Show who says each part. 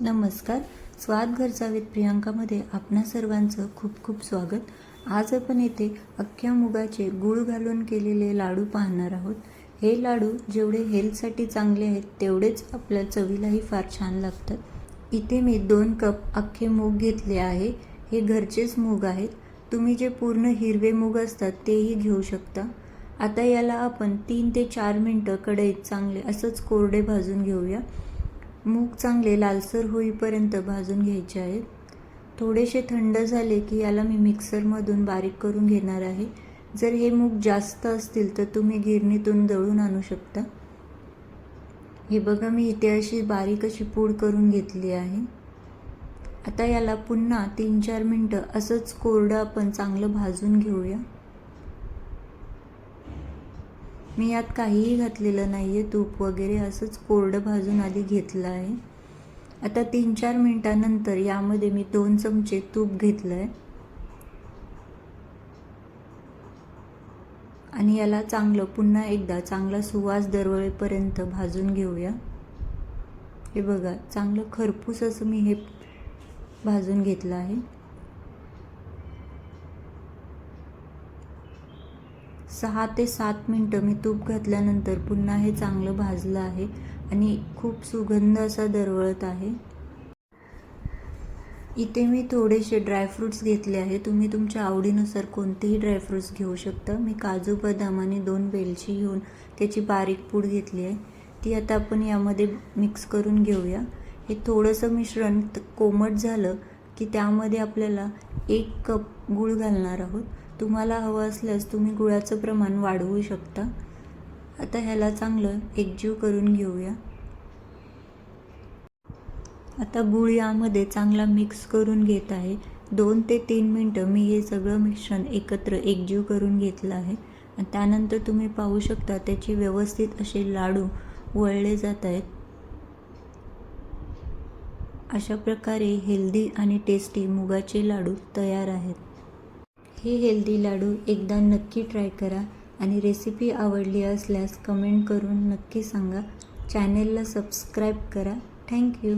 Speaker 1: नमस्कार. स्वाद घरचा विथ प्रियांकामध्ये आपणा सर्वांचं खूप खूप स्वागत. आज आपण येथे अख्ख्या मुगाचे गूळ घालून केलेले लाडू पाहणार आहोत. हे लाडू जेवढे हेल्थसाठी चांगले आहेत तेवढेच आपल्या चवीलाही फार छान लागतात. इथे मी दोन कप अख्खे मूग घेतले आहे. हे घरचेच मूग आहेत. तुम्ही जे पूर्ण हिरवे मूग असतात तेही घेऊ शकता. आता याला आपण तीन ते चार मिनटं कढईत चांगले असंच कोरडे भाजून घेऊया. मूग चांगले लालसर होईपर्यंत भाजून घ्यायचे आहेत. थोडेसे थंड झाले की याला मी मिक्सरमधून बारीक करून घेणार आहे. जर हे मूग जास्त असतील तर तुम्ही गिरणीतून दळून आणू शकता. हे बघा मी इथे अशी बारीक अशी पूड करून घेतली आहे. आता याला पुन्हा तीन चार मिनटं असंच कोरडं आपण चांगलं भाजून घेऊया. मी यात काहीही घातलेलं नाही आहे तूप वगैरे असंच कोरडं भाजून आधी घेतलं आहे. आता तीन चार मिनटानंतर यामध्ये मी दोन चमचे तूप घेतलं आहे आणि याला चांगलं पुन्हा एकदा चांगला सुवास दरवळेपर्यंत भाजून घेऊया. हे बघा चांगलं खरपूस असं मी हे भाजून घेतलं आहे. सहा ते सात मिनटं मी तूप घातल्यानंतर पुन्हा हे चांगलं भाजलं आहे आणि खूप सुगंध असा दरवळत आहे. इथे मी थोडेसे ड्रायफ्रूट्स घेतले आहे. तुम्ही तुमच्या आवडीनुसार कोणतेही ड्रायफ्रूट्स घेऊ शकता. मी काजू बदाम आणि दोन वेलची घेऊन त्याची बारीक पूड घेतली आहे. ती आता आपण यामध्ये मिक्स करून घेऊया. हे थोडंसं मिश्रण कोमट झालं की त्यामध्ये आपल्याला एक कप गूळ घालणार आहोत. तुम्हाला हवं असल्यास तुम्ही गुळाचं प्रमाण वाढवू शकता. आता ह्याला चांगलं एकजीव करून घेऊया. आता गूळ यामध्ये चांगला मिक्स करून घेत आहे. दोन ते तीन मिनटं मी हे सगळं मिश्रण एकत्र एकजीव करून घेतलं आहे. त्यानंतर तुम्ही पाहू शकता त्याची व्यवस्थित असे लाडू वळले जात आहेत. अशा प्रकारे हेल्दी आणि टेस्टी मुगाचे लाडू तयार आहेत. हे हेल्दी लाडू एकदा नक्की ट्राय करा आणि रेसिपी आवडली असल्यास कमेंट करून नक्की सांगा. चॅनेलला सबस्क्राईब करा. थँक्यू